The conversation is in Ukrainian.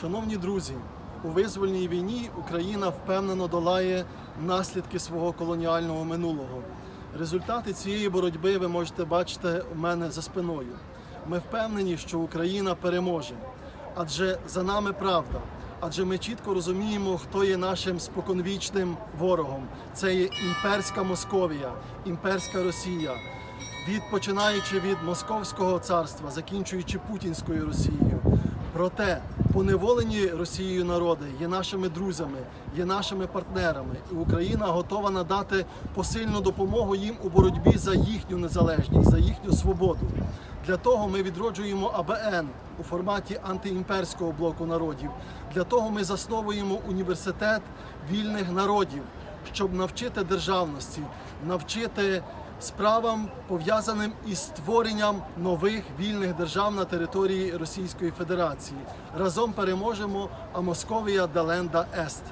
Шановні друзі, у визвольній війні Україна впевнено долає наслідки свого колоніального минулого. Результати цієї боротьби ви можете бачити у мене за спиною. Ми впевнені, що Україна переможе, адже за нами правда. Адже ми чітко розуміємо, хто є нашим споконвічним ворогом. Це є імперська Московія, імперська Росія, від починаючи від Московського царства, закінчуючи Путінською Росією. Проте поневолені Росією народи є нашими друзями, є нашими партнерами, і Україна готова надати посильну допомогу їм у боротьбі за їхню незалежність, за їхню свободу. Для того ми відроджуємо АБН у форматі антиімперського блоку народів. Для того ми засновуємо університет вільних народів, щоб навчити державності, навчити справам, пов'язаним із створенням нових вільних держав на території Російської Федерації. Разом переможемо, а Московія Даленда Ест.